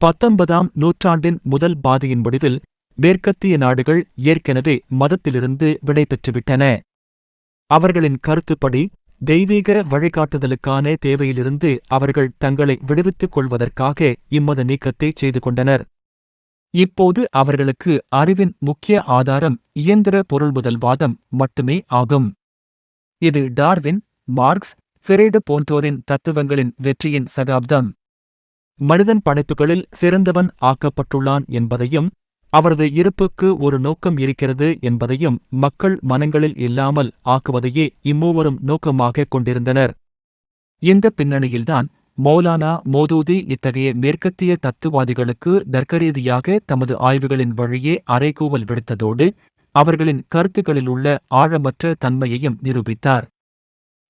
பத்தொன்பதாம் நூற்றாண்டின் முதல் பாதியின் முடிவில் மேற்கத்திய நாடுகள் ஏற்கனவே மதத்திலிருந்து விடை பெற்றுவிட்டன அவர்களின் கருத்துப்படி தெய்வீக வழிகாட்டுதலுக்கான தேவையிலிருந்து அவர்கள் தங்களை விடுவித்துக் கொள்வதற்காக இம்மத நீக்கத்தை செய்து கொண்டனர். இப்போது அவர்களுக்கு அறிவின் முக்கிய ஆதாரம் இயந்திர பொருள்முதல்வாதம் மட்டுமே ஆகும். இது டார்வின் மார்க்ஸ் ஃபிரேடு போன்றோரின் தத்துவங்களின் வெற்றியின் சகாப்தம். மனிதன் படைப்புகளில் சிறந்தவன் ஆக்கப்பட்டுள்ளான் என்பதையும் அவரது இருப்புக்கு ஒரு நோக்கம் இருக்கிறது என்பதையும் மக்கள் மனங்களில் இல்லாமல் ஆக்குவதையே இம்மூவரும் நோக்கமாகக் கொண்டிருந்தனர். இந்த பின்னணியில்தான் மௌலானா மோதூதி இத்தகைய மேற்கத்திய தத்துவாதிகளுக்கு தர்க்கரீதியாக தமது ஆய்வுகளின் வழியே அறைகூவல் விடுத்ததோடு அவர்களின் கருத்துக்களிலுள்ள ஆழமற்ற தன்மையையும் நிரூபித்தார்.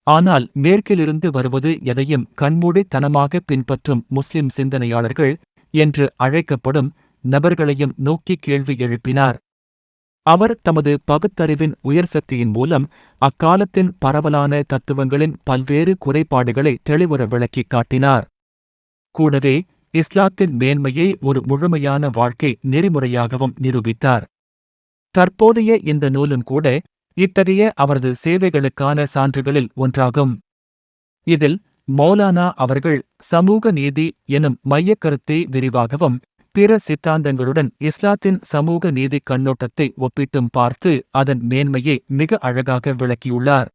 ஆனால் மேற்கிலிருந்து வருவது எதையும் கண்மூடித்தனமாக பின்பற்றும் முஸ்லிம் சிந்தனையாளர்கள் என்று அழைக்கப்படும் நபர்களையும் நோக்கி கேள்வி எழுப்பினார். அவர் தமது பகுத்தறிவின் உயர் சக்தியின் மூலம் அக்காலத்தின் பரவலான தத்துவங்களின் பல்வேறு குறைபாடுகளை தெளிவுற விளக்கிக் காட்டினார். கூடவே இஸ்லாத்தின் மேன்மையை ஒரு முழுமையான வாழ்க்கை நெறிமுறையாகவும் நிரூபித்தார். தற்போதைய இந்த நூலும் கூட இத்தகைய அவரது சேவைகளுக்கான சான்றுகளில் ஒன்றாகும். இதில் மௌலானா அவர்கள் சமூக நீதி எனும் மையக்கருத்தை விரிவாகவும் பிற சித்தாந்தங்களுடன் இஸ்லாத்தின் சமூக நீதிக் கண்ணோட்டத்தை ஒப்பிட்டும் பார்த்து அதன் மேன்மையை மிக அழகாக விளக்கியுள்ளார்.